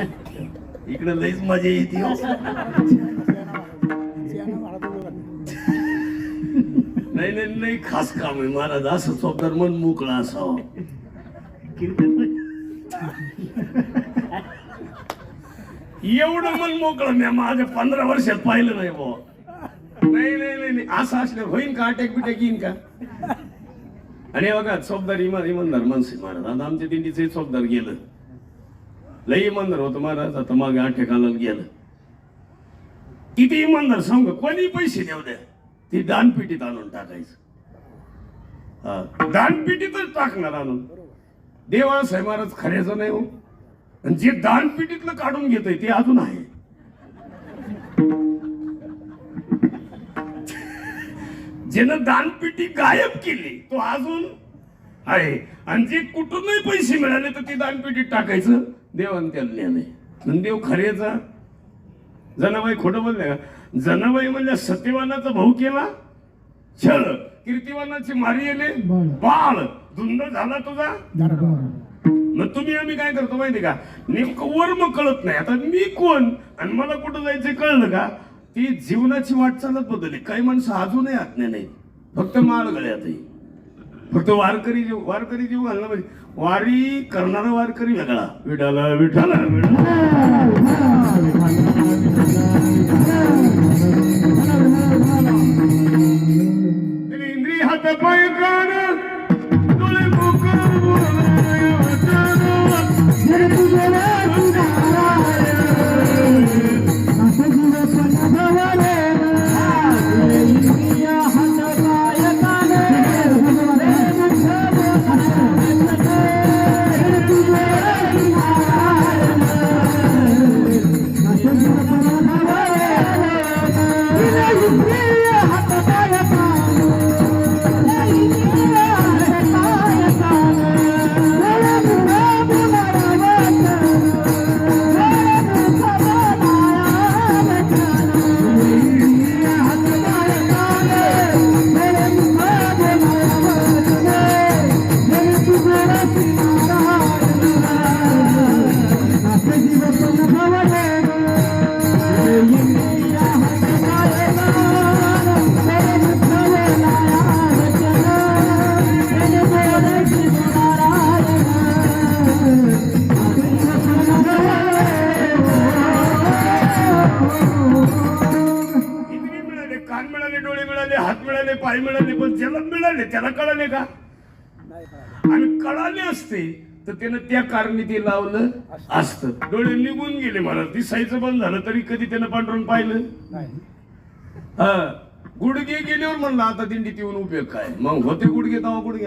इकडे लईच मजा येते हो. नाही नाही नाही खास काम आहे महाराज. असं स्वतः मन मोकळं असावं. एवढं मन मोकळं मी माझ्या पंधरा वर्षात पाहिलं नाही भाऊ नाही नाही नाही नाही. असं असलं होईन का? अटॅक बिटॅक येईन का? आणि बघा चौकदार इमान इमानदार माणसे महाराज. आता आमच्या दिंडीचं चौकदार गेलं. लई इमानदार होतं महाराज. आता मागे अटॅकाला गेलं. किती इमानदार सांग कोणी पैसे देऊ द्या. ती दानपेटीत आणून टाकायचं. दानपिटीतच दानपेटीतच टाकणार आणून. देवा साहेब महाराज खऱ्याचं नाही हो. आणि जे दानपेटीतलं काढून घेतय ते अजून आहे. ज्यानं दानपेटी गायब केली तो अजून आहे. आणि जे कुठूनही पैसे मिळाले तर ते दानपेटीत टाकायचं. देवान त्याला नाही आणि देव खऱ्याचा जनाबाई खोटं बोलले का? जनाबाई म्हणजे सत्यवानाचा भाऊ केला? छळ. कीर्तिवानाची मारी येणे? बाळ. धुंद झाला तुझा? मग तुम्ही आम्ही काय करतो माहिती का? नेमकं वर्म कळत नाही. आता मी कोण? आणि मला कुठं जायचं कळलं का? ती जीवनाची वाटचालच बदलली. काही माणसं अजूनही आज्ञा नाही फक्त माळ गळ्यात आहे. फक्त वारकरी जीव वारकरी जीव घालला पाहिजे म्हणजे वारी करणारा वारकरी वेगळा. विठाला विठाला इंद्री इंद्रिय हात पाय का? आणि कळाले असते तर त्यानं त्या कारणी ते लावलं असतं. डोळे निघून गेले मला. दिसायचं बंद झालं तरी कधी त्यानं पांढरून पाहिलं? हा. गुडघे गेल्यावर म्हणलं आता दिंडीत येऊन उपयोग काय? मग होते गुडघे तेव्हा गुडघे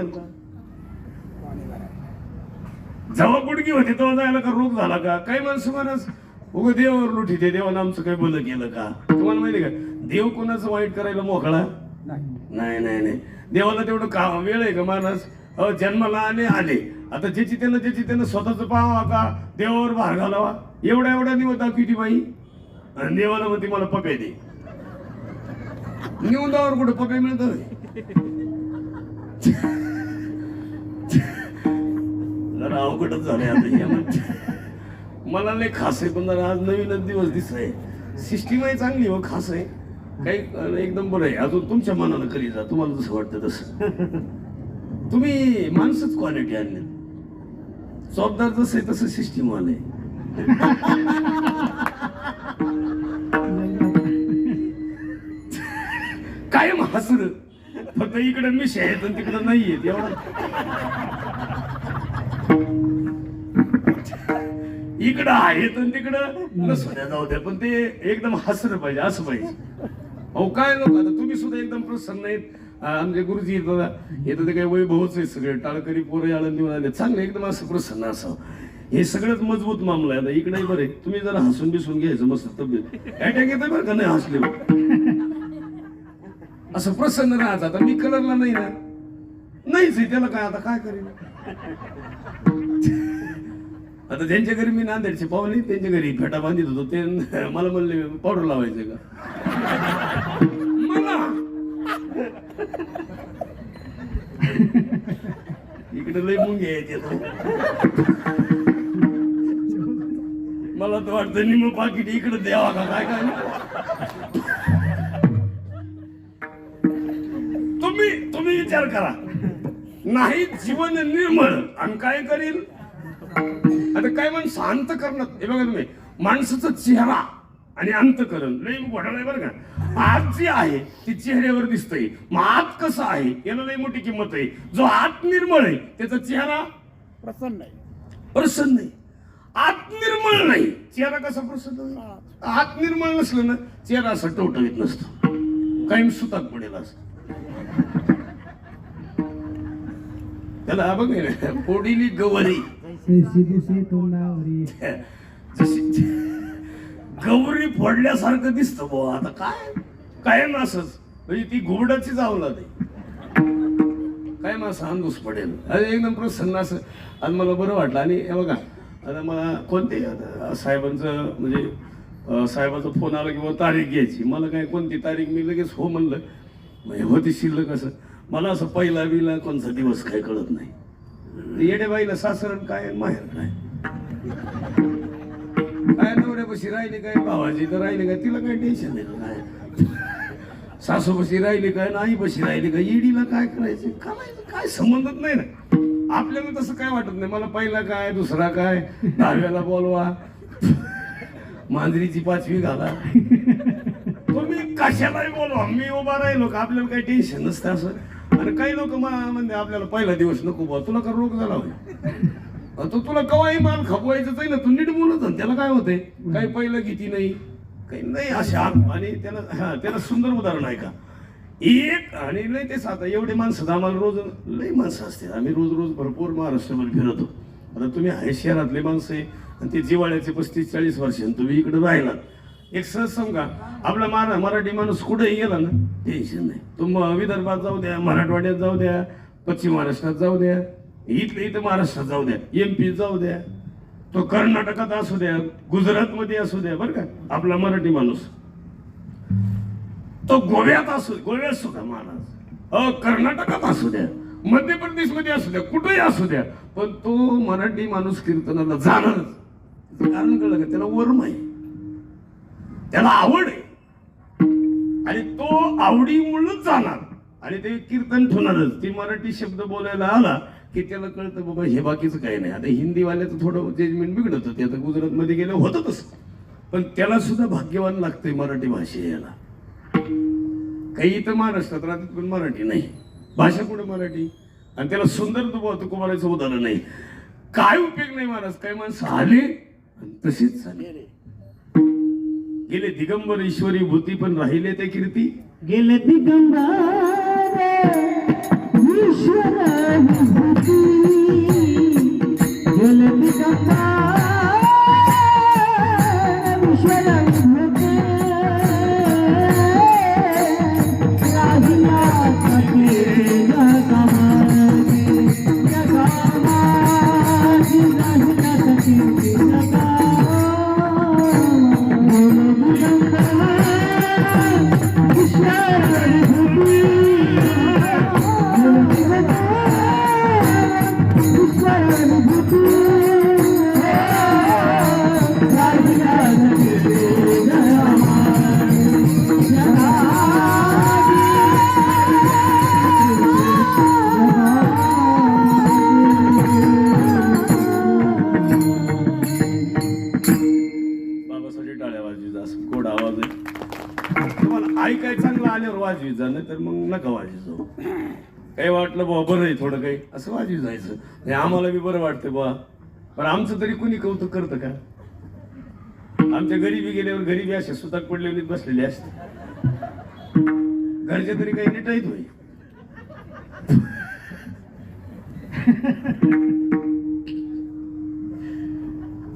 जेव्हा गुडघे होते तेव्हा जायला का रोग झाला का? काही माणसं म्हणस उग देवावर लुटी ते देवानं आमचं काही बंद केलं का? तुम्हाला माहिती का? देव कोणाचं वाईट करायला मोकळा? नाही नाही नाही. देवाला तेवढं का वेळ आहे का माणस? जन्माला आणि आले. आता ज्याची त्यानं ज्याची त्यानं स्वतःचं पाहावं आता. देवावर भार घालावा. एवढ्या एवढ्या निवता किती बाई. आणि देवाला म्हणते मला पप्या दे. निवदावर कुठं पप्या मिळत जरा अवघडच झालंय आता हे मला नाही खास आहे पण जरा आज नवीनच दिवस दिसलाय सिस्टीम आहे चांगली हो खास आहे. काही एकदम बरं आहे अजून तुमच्या मनानं करी जा तुम्हाला जसं वाटतं तसं. तुम्ही माणसंच क्वालिटी आणले जबाबदार जसं आहे तसं सिस्टीम आलंय कायम हसर फक्त इकडे मिश आहेत आणि तिकडे नाही आहेत एवढं. इकडं आहेत आणि तिकडं. नसू द्या जाऊ द्या पण ते एकदम हसलं पाहिजे असं पाहिजे. अहो काय लोक आता तुम्ही सुद्धा एकदम प्रसन्न आहेत. आमचे गुरुजी येतात येतात येतं ते काही वैभवच आहे सगळे. टाळकरी पोरं आळंदी आले चांगलं एकदम असं प्रसन्न असावं. हे सगळ्यात मजबूत मामला आहे. आता इकडे बरे तुम्ही जरा हसून बिसून घ्यायचं मस्त तब्येत. अटॅक येतं बरं का? नाही हसले असं प्रसन्न राहत आता मी कलरला नाही ना. नाहीच आहे त्याला काय आता काय करेल? आता ज्यांच्या घरी मी नांदेडचे पाहुणे त्यांच्या घरी फेटा बांधित होतो ते मला म्हणले पावडर लावायचे का? मला? इकडे लय मुंगे यायचे मला तर वाटतं निम पाकिट इकडे द्यावा का काय काय? तुम्ही तुम्ही विचार करा. नाही जीवन निर्मळ. आणि काय करील? आता काय म्हण शांत करणं. हे बघा तुम्ही माणसाचा चेहरा आणि अंतकरण लय घोटाळा आहे बरं का? आत जी आहे ती चेहऱ्यावर दिसतंय. मग आत कसं आहे याला लय मोठी किंमत आहे. जो आत निर्मळ आहे त्याचा चेहरा प्रसन्न आहे. प्रसन्न आहे. आत निर्मळ नाही. चेहरा कसा प्रसन्न होईल? आत निर्मळ नसलं ना चेहरा असा टवटवीत नसतो. कायम सुताक पडेल असं. त्याला बघ ना पोडीली गवरी जैसी दिसे तोंडावरी. जशी गौरी फोडल्यासारखं दिसतं बुवा. आता काय? कायम असंच. म्हणजे ती घोडाची जावला ते काय असं अंदूस पडेल. अरे एकदम प्रसन्न असं. आज मला बरं वाटलं. आणि हे बघा आता मला कोणते आता साहेबांचं म्हणजे साहेबाचा फोन आला किंवा तारीख घ्यायची. मला काय कोणती तारीख मी लगेच हो म्हणलं. म्हणजे होती शिल्लक असं. मला असं पहिला बिला कोणता दिवस काय कळत नाही. येडेबाईला सासरण काय माहेर काय? काय नवऱ्यापाशी राहिली काय? भावाजी तर राहिले काय? तिला काय टेन्शन नाही काय? सासूपाशी राहिले काय आणि आईपाशी राहिली काय? ईडीला काय करायचं? करायचं काय संबंधच नाही ना. आपल्याला तसं काय वाटत नाही? मला पहिला काय दुसरा काय? दहाव्याला बोलवा. मांजरीची पाचवी घाला. तुम्ही कशालाही बोलवा. मी उभा राहिलो का? आपल्याला काही टेन्शन नसतं असं. आणि काही लोक म्हणजे आपल्याला पहिला दिवस नको बुवा तुला का रोग झाला होय तो तुला कवाही माल खपवायचंच आहे ना तू नीट बोलत त्याला काय होते काही पहिलं किती नाही काही नाही असे आणि त्याला हा त्याला सुंदर उदाहरण आहे का? एक आणि नाही तेच आता एवढे माणसं आम्हाला रोज लय माणसं असते. आम्ही रोज रोज भरपूर महाराष्ट्रभर फिरतो. आता तुम्ही आहे शहरातले माणसं आहे आणि ते जिवाळ्याचे पस्तीस चाळीस वर्ष तुम्ही इकडे राहिला एक सहज समजा आपला मारा मराठी माणूस कुठेही गेला ना टेन्शन नाही. तुम विदर्भात जाऊ द्या मराठवाड्यात जाऊ द्या पश्चिम महाराष्ट्रात जाऊ द्या इथल्या इथं महाराष्ट्रात जाऊ द्या एम पी जाऊ द्या तो कर्नाटकात असू द्या गुजरातमध्ये असू द्या बरं का? आपला मराठी माणूस. तो गोव्यात असू गोव्यात सुद्धा महाराज. अ कर्नाटकात असू द्या मध्य प्रदेशमध्ये असू द्या कुठेही असू द्या पण तो मराठी माणूस कीर्तनाला जाणारच. कारण कळलं का? त्याला वर्म आहे. त्याला आवड आहे. आणि तो आवडीमुळेच जाणार. आणि ते कीर्तन ठेवणारच. ती मराठी शब्द बोलायला आला की त्याला कळतं बाबा हे बाकीचं काही नाही. आता हिंदीवाल्याचं थोडं जजमेंट बिघडत होते. आता गुजरातमध्ये गेलं होतच तसं. पण त्याला सुद्धा भाग्यवान लागतंय मराठी भाषे याला काही इथं महाराष्ट्रात राहतात पण मराठी नाही. भाषा कुठं मराठी? आणि त्याला सुंदर तुबा तुकोबारायचं उदाहरण नाही. काय उपयोग नाही महाराज? काय माणसं आले आणि तसेच झाले. गेले दिगंबर ईश्वरी भूती पण राहिले ते कीर्ती? गेले दिगंबर ईश्वर भूती. करायचं. हे आम्हाला बी बरं वाटतं बा पण आमचं तरी कुणी कौतुक करतं का? आमच्या गरीबी गेल्यावर गरीबी अशा सुताक पडलेली बसलेली असते. घरचे तरी काही नीट होई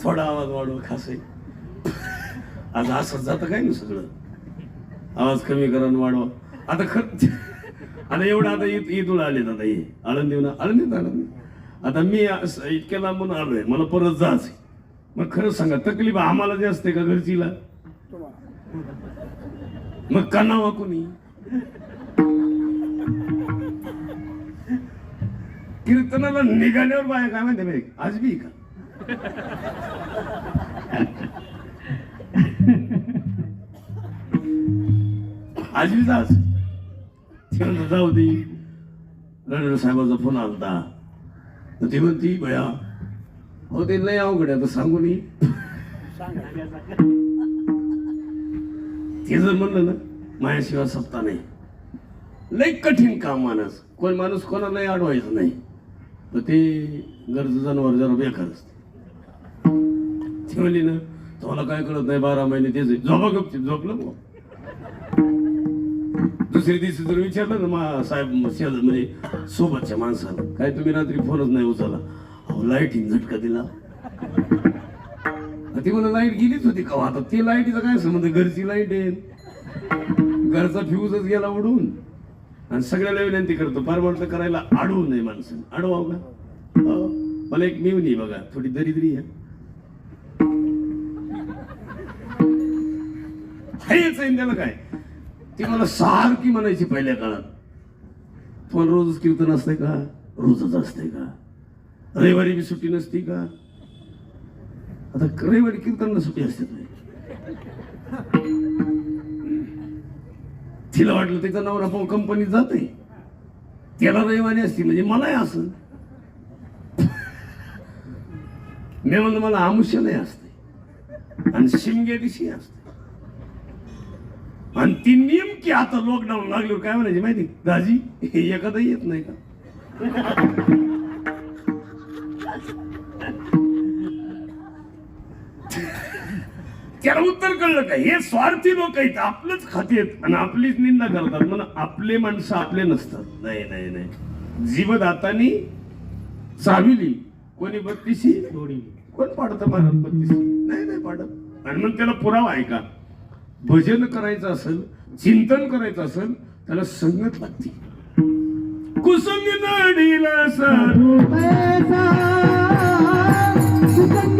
थोडा आवाज वाढवा खास आहे आज असंच जातं काय ना सगळं? आवाज कमी करा आणि वाढवा. आता खर आता एवढं आता ईद ईदुल आले आता हे. आळंदीहून आळंदीत आळंदी आता मी इतक्या लांबून आलोय मला परत जायचं मग खरं सांगा तकलीफ आम्हाला जे असते का घरचीला? मग कानावा कोणी? कीर्तनाला निघाल्यावर बाया काय म्हणते आज बी का? आज बी जाऊ दे. साहेबाचा फोन आलता. तर ती म्हणती भया हो ते लय अवघड आहे आता सांगू नी ते जर म्हणलं ना माझ्याशिवाय सत्ता नाही. लय कठीण काम माणूस. कोण माणूस कोणालाही अडवायचं नाही. तर ते गरज जनावर जरा बेकार असते. ते म्हणली ना तुम्हाला काय कळत नाही बारा महिने तेच झोपा गपची झोपलं बुवा. दुसऱ्या दिवशी जर विचारलं ना मा साहेब म- म्हणजे सोबतच्या माणसाला काय तुम्ही रात्री फोनच नाही उचलला? अहो लाइट झटका दिला. ती मला लाइट गेलीच होती का हो? आता ते लाईटीचा काय संबंध? घरची लाइट आहे. घरचा फ्यूजच गेला उडून आणि सगळ्याला विनंती करतो. परमार्थ करायला अडवू नये माणसं अडवाव का? हो. मला एक मिळून बघा थोडी दरिद्री आहे. त्याला काय? ती मला सारखी म्हणायची पहिल्या काळात. तुम्हाला रोजच कीर्तन असते का? रोजच असते का? रविवारी बी सुट्टी नसती का? आता रविवारी कीर्तनला सुट्टी असते तिला वाटलं त्याचा नवरा पाहू कंपनीत जाते त्याला रविवारी असती म्हणजे मलाही असं. मी म्हणलं मला आमुष्य नाही असते आणि शिमगे दिशी असते आणि ती नेमकी आता लॉकडाऊन लागल्यावर काय म्हणायची माहिती? दाजी हे एखादा येत नाही का? त्याला उत्तर कळलं का? हे स्वार्थी लोक आहेत आपलंच खातेत आणि आपलीच निंदा करतात. म्हणून आपले माणसं आपले नसतात. नाही नाही नाही. जीवदातानी चाविली. कोणी बत्तीशी? कोण पाडतं महाराज बत्तीशी? नाही नाही पाडत. आणि मग त्याला पुरावा आहे का? भजन करायचं असेल चिंतन करायचं असेल त्याला संगत लागते. कुसंग नाडीला साधू पैसा सुसंग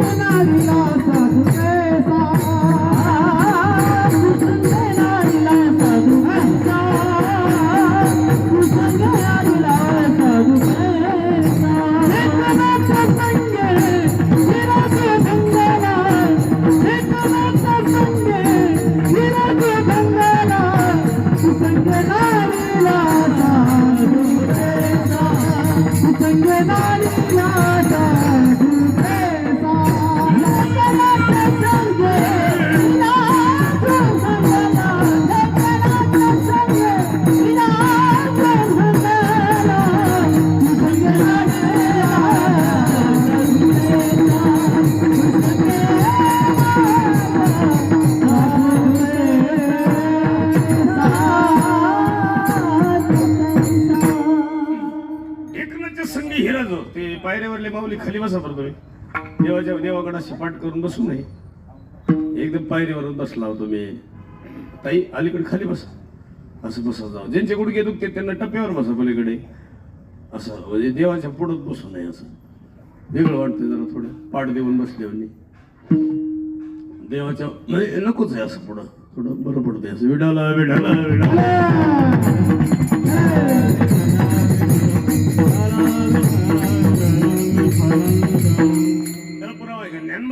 बसा बरं तुम्ही देवाच्या देवाकडं अशी पाठ करून बसू नये. एकदम पायरीवरून बसला होतो मी. ताई अलीकडे खाली बसा. असं बसा जाऊ. ज्यांचे गुडघे दुखते त्यांना टप्प्यावर बसा पलीकडे. असं म्हणजे देवाच्या पुढत बसू नये असं. वेगळं वाटतं जरा थोडं. पाठ देऊन बसल्यावर देवाच्या म्हणजे नकोच आहे असं पुढं. थोडं बरं पडतंय असं. विडाला विडाला विडाला.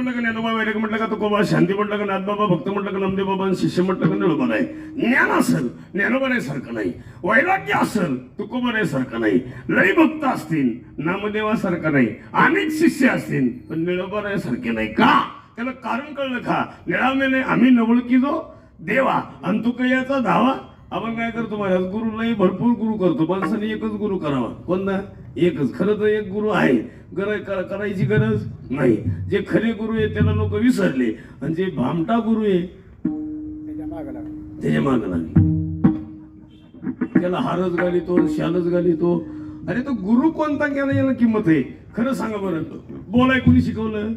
म्हटलं का ज्ञानोबा वैराग म्हटलं का? तुकोबा शांती म्हटलं का नाथबाबा भक्त म्हटलं का नामदेव बाबा शिष्य म्हटलं का निळोबा नाही ज्ञान असेल ज्ञानोबा सारखं नाही. वैराग्य असेल तुकोबा नाही सारखं नाही. लई भक्त असतील नामदेवासारखं नाही. अनेक शिष्य असतील पण निळोबा नाही सारखे नाही का? त्याला कारण कळलं का? निळामेने आम्ही नवळकी जो देवा आणि तू तुकयाचा धावा. आपण काय करतो महाराज? गुरुलाही भरपूर गुरु करतो. माणसाने एकच गुरु करावा. कोणता? एकच खरं तर एक गुरु आहे. गर कर- करायची गरज नाही. जे खरे गुरु आहे त्याला लोक विसरले. आणि जे भामटा गुरु आहे त्याच्या माग लागले. त्याला हारच घालितो शालच घालितो. अरे तो गुरु कोणता केला याला किंमत आहे? खरं सांगा बरं. बोलाय कोणी शिकवलं?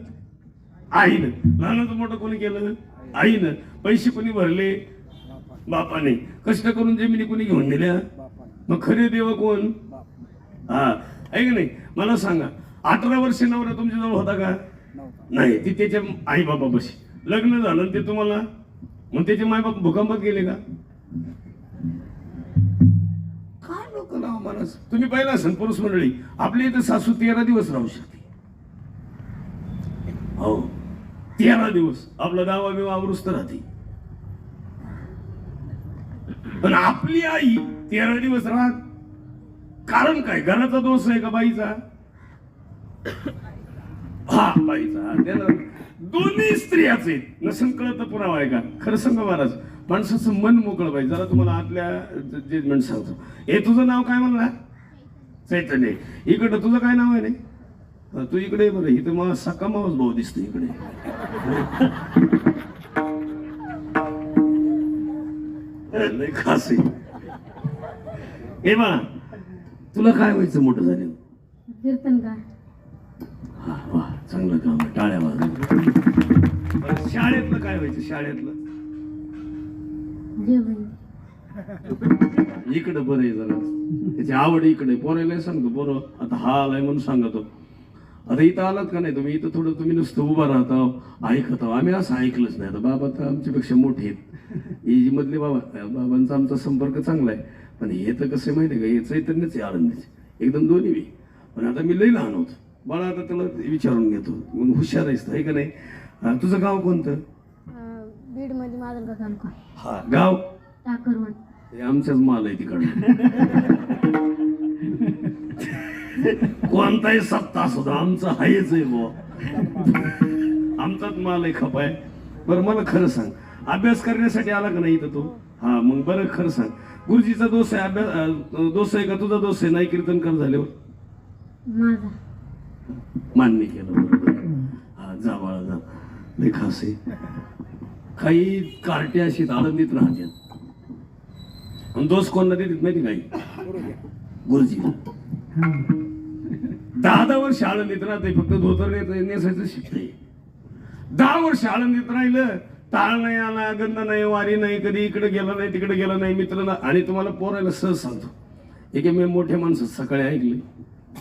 आईनं लहानाचं मोठं कोणी केलं? आईनं पैसे कोणी भरले? बापाने. कष्ट करून जमिनी कोणी घेऊन दिल्या मग खरे देव कोण? हा. ऐक नाही? मला सांगा अठरा वर्ष नवरा तुमच्या जवळ होता का? नाही ती त्याच्या आई बाबापाशी लग्न झालं ते तुम्हाला मग त्याचे माय बाप भूकंपात गेले का? काय लोक नाव माणूस? तुम्ही पाहिला असेल पुरुष मंडळी आपल्या इथे सासू तेरा दिवस राहू शकते. हो. तेरा दिवस. आपला दावा बिवा आवृस्त राहते. पण आपली आई तेरा दिवस राहत कारण काय? घराचा दोष आहे का बाईचा? हा बाईचा. त्याला दोन्ही स्त्रियाच आहेत नसेल कळत तर पुरावा आहे का? खरं सांगा महाराज. माणसाचं मन मोकळं पाहिजे. जरा तुम्हाला आतल्या जजमेंट म्हणजे सांगतो. हे तुझं नाव काय म्हणला? चैतन्य. इकडं तुझं काय नाव आहे रे? तू इकडे बरं. इथं मला सका मावस भाऊ दिसतो इकडे. नाही खास आहे. हे बा तुला काय व्हायचं मोठं झालं कीर्तन का? हा वा चांगलं काम आहे टाळ्या वाजव शाळेतलं काय व्हायचं शाळेतलं? जेवण. इकडं बरं आहे जरा. त्याची आवड इकडे पोरायला सांगतो पोरं आता हा आलाय म्हणून सांगतो. आता इथं आलात का नाही तुम्ही? इथं थोडं तुम्ही नुसतं उभा राहता ऐकत आहो. आम्ही असं ऐकलंच नाही. आता बाबा तर आमच्यापेक्षा मोठे आहेत. ही जी मधले बाबा बाबांचा आमचा संपर्क चांगला आहे. पण हे तर कसं माहिती आहे का? हे चैतन्यच आहे आनंदीच एकदम दोन्ही बी. पण आता मी लई लहान होतो. बाळा आता त्याला विचारून घेतो. मग हुशार आहेस आहे का नाही? हा, तुझं गाव कोणतं? बीडमध्ये तालुका. हा गाव? टाकरवण हे आमच्याच माल आहे तिकडं कोणताही सत्ता असू द्या, आमचं हायच आहे बुवा. आमचाच माल आहे खपाय. बरं मला खरं सांग. अभ्यास करण्यासाठी आला का नाही इथं तो? हा मग बरं खरं सांग. गुरुजीचा दोष आहे अभ्यास दोष आहे का? तुझा दोष आहे नाही कीर्तन कर झाल्यावर. मान्य केलं. हा जा बाळा जा. लय खास आहे. काही कार्ट्या अशी आनंदीत राहतात दोष कोणला देतात माहिती काही गुरुजीला दहा दहा वर्ष आनंदीत राहते फक्त धोतर नेसायचं शिकते दहा वर्ष आनंदीत राहिलं टाळ नाही आला गंध नाही वारी नाही कधी इकडे गेला नाही तिकडे गेला नाही मित्र आणि तुम्हाला पोरायला सहज सांगतो. एक मी मोठ्या माणसं सकाळी ऐकले.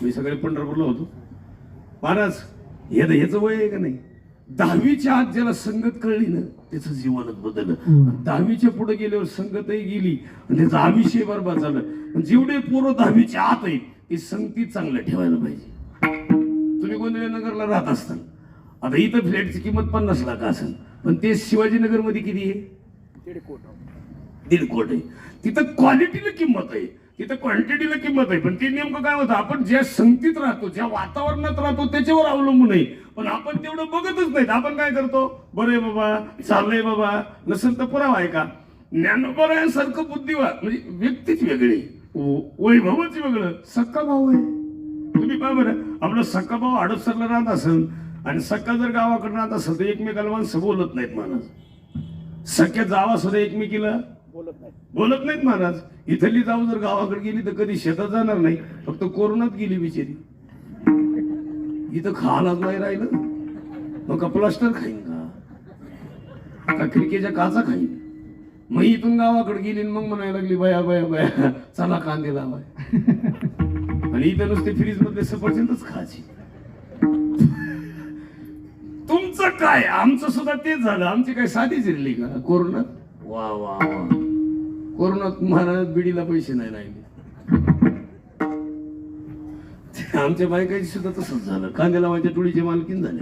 मी सकाळी पंढरपूरला होतो. महाराज हे ह्याचं वय आहे का नाही? दहावीच्या आत ज्याला संगत कळली ना त्याचं जीवनच बदललं. दहावीच्या पुढे गेल्यावर संगतही गेली. आणि त्याचा आयुष्य बरबाद झालं. जेवढे पोरं दहावीच्या आत आहेत ते संगती चांगलं ठेवायला पाहिजे. तुम्ही गोंधळे नगरला राहत असताल? आता इथं फ्लॅटची किंमत पन्नास लाख असेल. पण ते शिवाजीनगरमध्ये किती आहे? दीड कोट. आहे. तिथं क्वालिटीला किंमत आहे. तिथं क्वांटिटीला किंमत आहे. पण ते नेमकं काय होतं? आपण ज्या संगतीत राहतो ज्या वातावरणात राहतो त्याच्यावर अवलंबून आहे. पण आपण तेवढं बघतच नाहीत. आपण काय करतो? बरं आहे बाबा चाललंय बाबा. नसेल तर पुरावा आहे का? ज्ञानोबरायांसारखं बुद्धिवा म्हणजे व्यक्तीच वेगळी वैभवच वेगळं. सक्का भाऊ आहे. तुम्ही पहा बरं. आपलं सक्का भाऊ हडपसरला राहत असेल आणि सक्का जर गावाकडे राहत असेल तर एकमेकाला माणसं बोलत नाहीत महाराज. सख्या जावा सुद्धा एकमेकीला? बोलत नाहीत. महाराज. इथली जाऊ जर गावाकडे गेली तर कधी शेतात जाणार नाही फक्त कोरोनात गेली बिचारी. इथं खालाच नाही राहिलं. मग का प्लास्टर खाईन का? का काचा खाईन? मग इथून गावाकडे गेली आणि मग म्हणायला लागली बया बया बया चला कांदे लावाय. आणि इथं नुसते फ्रीज मधले सफरचंदच खायची. तुमचं काय? आमचं सुद्धा तेच झालं. आमची काय साधी जिरली का? कोरोनात? वा वा वा. कोरोनात महाराज बिडीला पैसे नाही राहिले. आमच्या बायकाची सुद्धा तसंच झालं. कांदे लावायच्या टोळीचे मालकीन झाले.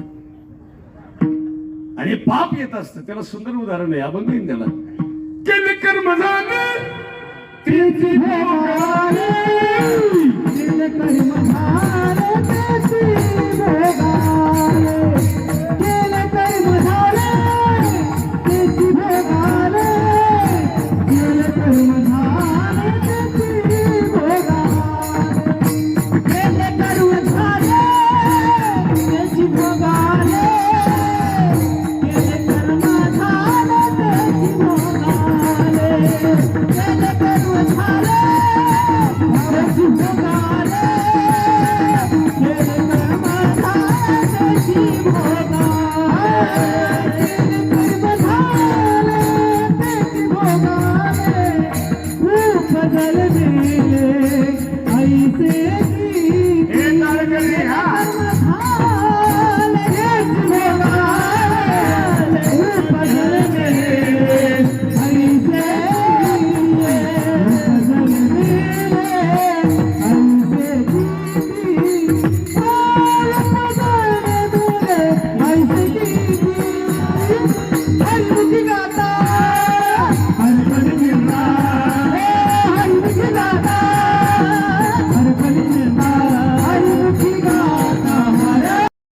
आणि पाप येत असतं. त्याला सुंदर उदाहरण आहे. आपण घेईन त्याला. केले कर्म झाले कर्म झाले,